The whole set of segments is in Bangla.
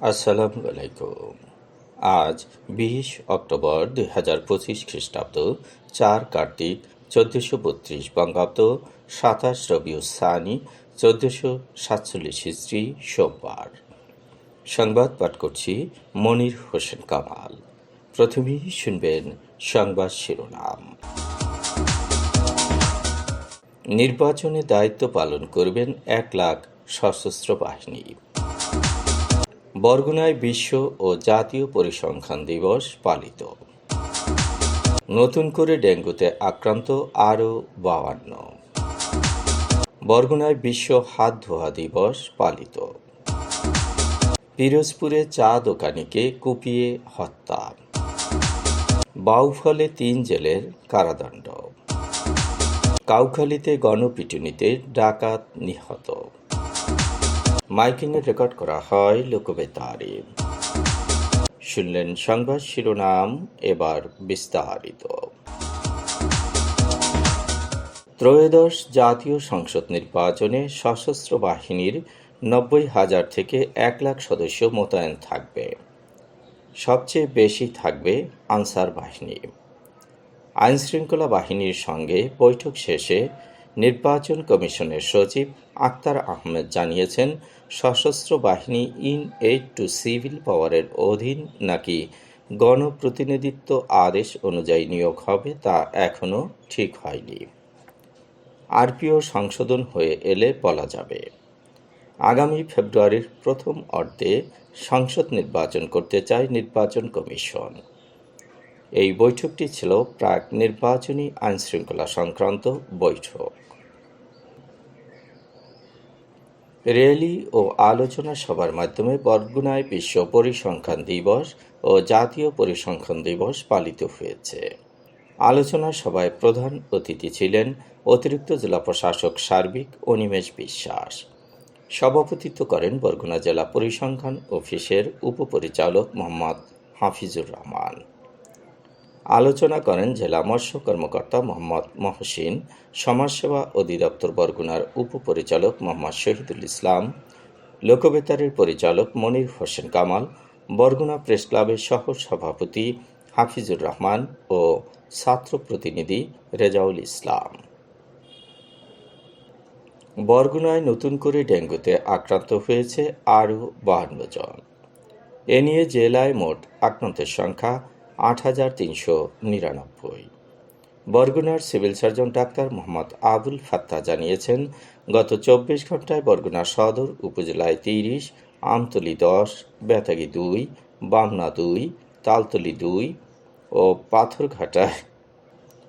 আসসালামু আলাইকুম আজ বিশ অক্টোবর দুই হাজার পঁচিশ খ্রিস্টাব্দ, চার কার্তিক, চোদ্দশো বত্রিশ বঙ্গাব্দ, সাতাশ রবিউ সানি, চোদ্দশো সাতচল্লিশ হিস্ট্রি সোমবার। সংবাদ পাঠ করছি মনির হোসেন কামাল। প্রথমেই শুনবেন সংবাদ শিরোনাম। নির্বাচনে দায়িত্ব পালন করবেন এক লাখ সশস্ত্র বাহিনী। বরগুনায় বিশ্ব ও জাতীয় পরিসংখ্যান দিবস পালিত। নতুন করে ডেঙ্গুতে আক্রান্ত আরও বাউান্ন। বরগুনায় বিশ্ব হাত ধোয়া দিবস পালিত। পিরোজপুরে চা দোকানিকে কুপিয়ে হত্যা। বাউফলে তিন জেলের কারাদণ্ড। কাউখালীতে গণপিটুনিতে ডাকাত নিহত। মাইকিংয়ে রেকর্ড করা হয় লোকবেতারে। শুনলেন সংবাদ শিরোনাম, এবার বিস্তারিত। ত্রয়োদশ জাতীয় সংসদ নির্বাচনে সশস্ত্র বাহিনীর নব্বই হাজার থেকে এক লাখ সদস্য মোতায়েন থাকবে। সবচেয়ে বেশি থাকবে আনসার বাহিনী। আইনশৃঙ্খলা বাহিনীর সঙ্গে বৈঠক শেষে নির্বাচন কমিশনের সচিব আক্তার আহমেদ জানিয়েছেন, সশস্ত্র বাহিনী ইন এইড টু সিভিল পাওয়ারের অধীন নাকি গণপ্রতিনিধিত্ব আদেশ অনুযায়ী নিয়োগ হবে তা এখনও ঠিক হয়নি। আরপিও সংশোধন হয়ে এলে বলা যাবে। আগামী ফেব্রুয়ারির প্রথম অর্ধে সংসদ নির্বাচন করতে চায় নির্বাচন কমিশন। এই বৈঠকটি ছিল প্রাক নির্বাচনী আইনশৃঙ্খলা সংক্রান্ত বৈঠক। র্যালি ও আলোচনা সভার মাধ্যমে বরগুনায় বিশ্ব পরিসংখ্যান দিবস ও জাতীয় পরিসংখ্যান দিবস পালিত হয়েছে। আলোচনা সভায় প্রধান অতিথি ছিলেন অতিরিক্ত জেলা প্রশাসক সার্বিক অনিমেষ বিশ্বাস। সভাপতিত্ব করেন বরগুনা জেলা পরিসংখ্যান অফিসের উপপরিচালক মোহাম্মদ হাফিজুর রহমান। আলোচনা করেন জেলা মৎস্য কর্মকর্তা মোহাম্মদ মহসিন, সমাজসেবা অধিদপ্তর বরগুনার উপপরিচালক মোহাম্মদ শহীদুল ইসলাম, লোকবেতারের পরিচালক মনির হোসেন কামাল, বরগুনা প্রেস ক্লাবের সহ সভাপতি হাফিজুর রহমান ও ছাত্র প্রতিনিধি রেজাউল ইসলাম। বরগুনায় নতুন করে ডেঙ্গুতে আক্রান্ত হয়েছে আরও বাহান্ন জন। এ নিয়ে জেলায় মোট আক্রান্তের সংখ্যা আট হাজার তিনশো নিরানব্বই। বরগুনার civil surgeon doctor Mohammad Abul Fatta জানিয়েছেন, গত চব্বিশ ঘন্টায় বরগুনা সদর, উপজেলায় তিরিশ, আমতলি দশ, বেতাগি দুই, বামনা দুই, তালতলি দুই ও পাথরঘাটায়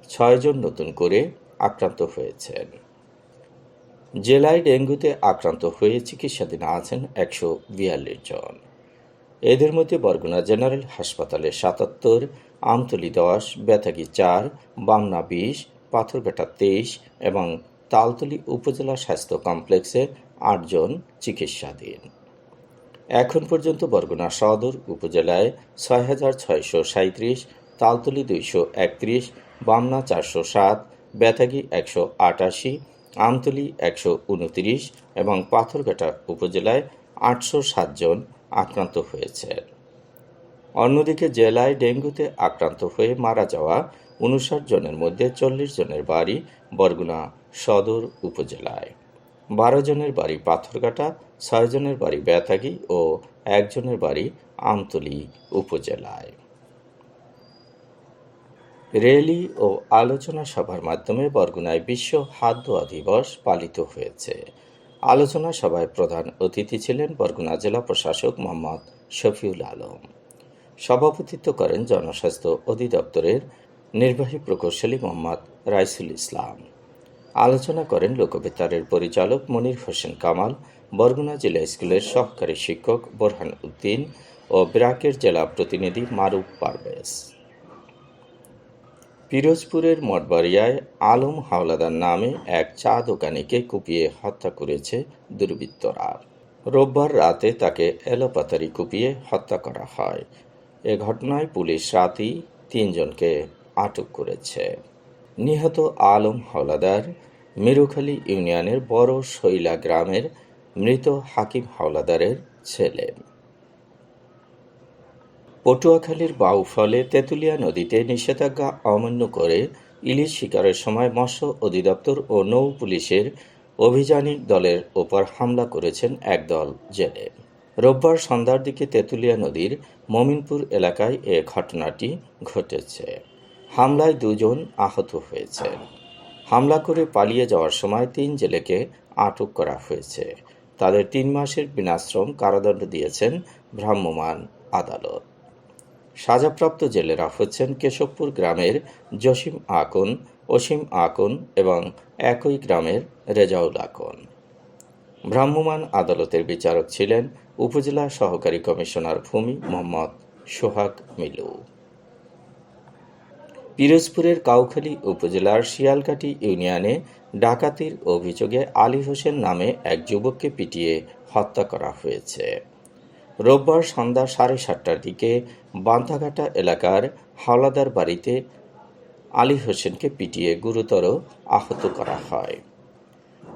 ছয়জন নতুন করে আক্রান্ত হয়েছেন। জেলায় ডেঙ্গুতে আক্রান্ত হয়ে চিকিৎসাধীন আছেন একশো বিয়াল্লিশ জন। এদের মধ্যে বরগুনা জেনারেল হাসপাতালে সাতাত্তর, আমতলি দশ, বেতাগি চার, বামনা বিশ, পাথরঘাটা তেইশ এবং তালতলি উপজেলা স্বাস্থ্য কমপ্লেক্সে আটজন চিকিৎসাধীন। এখন পর্যন্ত বরগুনা সদর উপজেলায় ছয় হাজার ছয়শো সাঁত্রিশ তালতলি দুইশো একত্রিশ, বামনা চারশো সাত, বেতাগি একশো আটাশি, আমতলি একশো উনত্রিশ এবং পাথরঘাটা উপজেলায় আটশো সাতজন আক্রান্ত হয়েছে। অন্যদিকে জেলায় ডেঙ্গুতে আক্রান্ত হয়ে মারা যাওয়া উনষাট জনের মধ্যে চল্লিশ জনের বাড়ি বরগুনা সদর উপজেলায়। বারো জনের বাড়ি পাথরঘাটা, ছয় জনের বাড়ি বেতাগি ও একজনের বাড়ি আমতলি উপজেলায়। র্যালি ও আলোচনা সভার মাধ্যমে বরগুনায় বিশ্ব হাত ধোয়া দিবস পালিত হয়েছে। আলোচনা সভায় প্রধান অতিথি ছিলেন বরগুনা জেলা প্রশাসক মোহাম্মদ শফিউল আলম। সভাপতিত্ব করেন জনস্বাস্থ্য অধিদপ্তরের নির্বাহী প্রকৌশলী মোহাম্মদ রাইসুল ইসলাম। আলোচনা করেন লোকবেতারের পরিচালক মনির হোসেন কামাল, বরগুনা জেলা স্কুলের সহকারী শিক্ষক বোরহান উদ্দিন ও ব্রাকের জেলা প্রতিনিধি মারুফ পারভেজ। পিরোজপুরের মঠবাড়িয়ায় আলম হাওলাদার নামে এক চা দোকানিকে কুপিয়ে হত্যা করেছে দুর্বৃত্তরা। রোববার রাতে তাকে এলোপাতারি কুপিয়ে হত্যা করা হয়। এ ঘটনায় পুলিশ রাতেই তিনজনকে আটক করেছে। নিহত আলম হাওলাদার মিরুখালী ইউনিয়নের বড় শৈলা গ্রামের মৃত হাকিম হাওলাদারের ছেলে। পটুয়াখালীর বাউফলে তেঁতুলিয়া নদীতে নিষেধাজ্ঞা অমান্য করে ইলিশ শিকারের সময় মৎস্য অধিদপ্তর ও নৌ পুলিশের অভিযানিক দলের ওপর হামলা করেছেন একদল জেলে। রোববার সন্ধ্যার দিকে তেঁতুলিয়া নদীর মমিনপুর এলাকায় এ ঘটনাটি ঘটেছে। হামলায় দুজন আহত হয়েছে। হামলা করে পালিয়ে যাওয়ার সময় তিন জেলেকে আটক করা হয়েছে। তাদের তিন মাসের বিনাশ্রম কারাদণ্ড দিয়েছেন ভ্রাম্যমাণ আদালত। সাজাপ্রাপ্ত জেলেরা হচ্ছেন কেশবপুর গ্রামের জসিম আকন, অসীম আকন এবং একই গ্রামের রেজাউল আকন। ভ্রাম্যমাণ আদালতের বিচারক ছিলেন উপজেলা সহকারী কমিশনার ভূমি মোহাম্মদ সোহাগ মিলু। পিরোজপুরের কাউখালী উপজেলার শিয়ালকাটি ইউনিয়নে ডাকাতির অভিযোগে আলী হোসেন নামে এক যুবককে পিটিয়ে হত্যা করা হয়েছে। রোববার সন্ধ্যা সাড়ে সাতটার দিকে বান্ধাঘাটা এলাকার হাওলাদার বাড়িতে আলী হোসেনকে পিটিয়ে গুরুতর আহত করা হয়।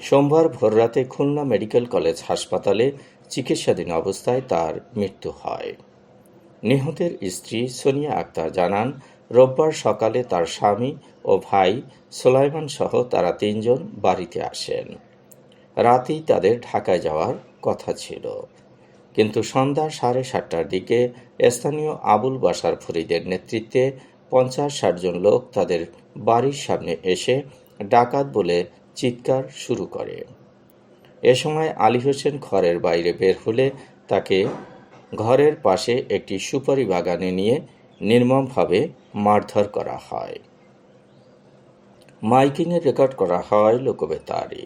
সোমবার ভোররাতে খুলনা মেডিকেল কলেজ হাসপাতালে চিকিৎসাধীন অবস্থায় তার মৃত্যু হয়। নিহতের স্ত্রী সোনিয়া আক্তার জানান, রোববার সকালে তার স্বামী ও ভাই সোলাইমান সহ তারা তিনজন বাড়িতে আসেন। রাতেই তাদের ঢাকায় যাওয়ার কথা ছিল। কিন্তু সন্ধ্যা সাড়ে সাতটার দিকে স্থানীয় আবুল বাসার ফরিদের নেতৃত্বে পঞ্চাশ ষাটজন লোক তাদের বাড়ির সামনে এসে ডাকাত বলে চিৎকার শুরু করে। এ সময় আলী হোসেন ঘরের বাইরে বের হলে তাকে ঘরের পাশে একটি সুপারি বাগানে নিয়ে নির্মমভাবে মারধর করা হয়। মাইকিংয়ের রেকর্ড করা হয় লোকবেতারে।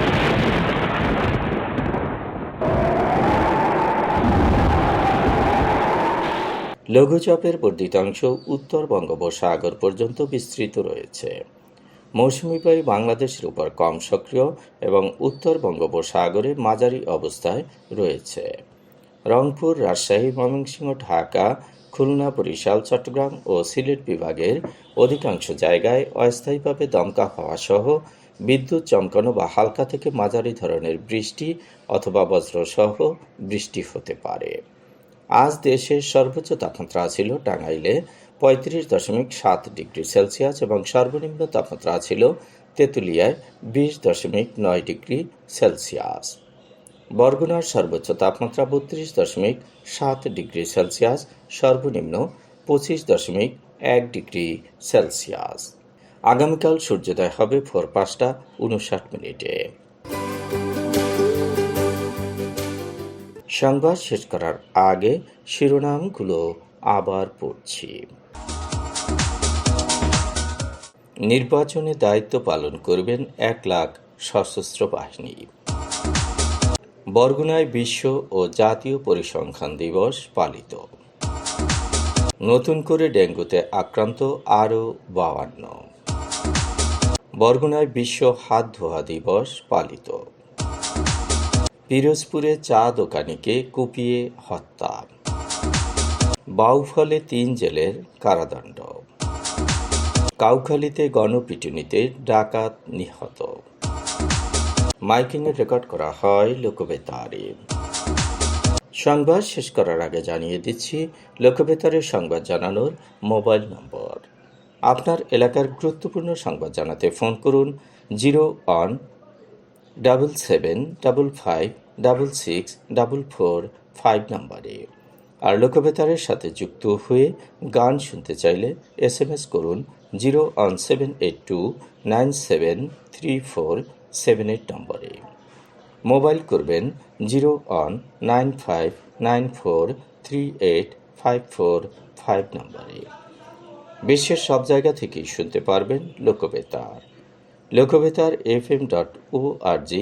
লঘুচাপের বর্ধিতাংশ উত্তর বঙ্গোপসাগর পর্যন্ত বিস্তৃত রয়েছে। মৌসুমি বায়ু বাংলাদেশের উপর কম সক্রিয় এবং উত্তর বঙ্গোপসাগরে মাঝারি অবস্থায় রয়েছে। রংপুর, রাজশাহী, ময়মনসিংহ, ঢাকা, খুলনা, বরিশাল, চট্টগ্রাম ও সিলেট বিভাগের অধিকাংশ জায়গায় অস্থায়ীভাবে দমকা হওয়া সহ বিদ্যুৎ চমকানো বা হালকা থেকে মাঝারি ধরনের বৃষ্টি অথবা বজ্রসহ বৃষ্টি হতে পারে। আজ দেশের সর্বোচ্চ তাপমাত্রা ছিল টাঙ্গাইলে পঁয়ত্রিশ দশমিক সাত ডিগ্রি সেলসিয়াস এবং সর্বনিম্ন তাপমাত্রা ছিল তেঁতুলিয়ায় বিশ দশমিক নয় ডিগ্রি সেলসিয়াস। বরগুনার সর্বোচ্চ তাপমাত্রা বত্রিশ দশমিক সাত ডিগ্রি সেলসিয়াস, সর্বনিম্ন পঁচিশ দশমিক এক ডিগ্রি সেলসিয়াস। আগামীকাল সূর্যোদয় হবে ভোর পাঁচটা উনষাট মিনিটে। সংবাদ শেষ করার আগে শিরোনামগুলো আবার পড়ছি। নির্বাচনে দায়িত্ব পালন করবেন এক লাখ সশস্ত্র বাহিনী। বরগুনায় বিশ্ব ও জাতীয় পরিসংখ্যান দিবস পালিত। নতুন করে ডেঙ্গুতে আক্রান্ত আরও বাউান্ন। বরগুনায় বিশ্ব হাত ধোয়া দিবস পালিত। পিরোজপুরে চা দোকানিকে কুপিয়ে হত্যা। বাউফলে তিন জেলের কারাদণ্ড। কাউখালীতে গণপিটুনিতে ডাকাত নিহত। মাইকিংয়ে রেকর্ড করা হয় লোকবেতারে। সংবাদ শেষ করার আগে জানিয়ে দিচ্ছি লোকবেতারের সংবাদ জানানোর মোবাইল নম্বর। আপনার এলাকার গুরুত্বপূর্ণ সংবাদ জানাতে ফোন করুন, zero one double seven double five double six double four five নাম্বারে। আর লোকবেতারের সাথে যুক্ত হয়ে গান শুনতে চাইলে এস এম এস করুন zero one seven eight two nine seven three four seven eight নম্বরে। মোবাইল করবেন zero one nine five nine four three eight five four five নম্বরে। বিশ্বের সব জায়গা থেকেই শুনতে পারবেন Lokbetar. Lokbetar F M dot O R G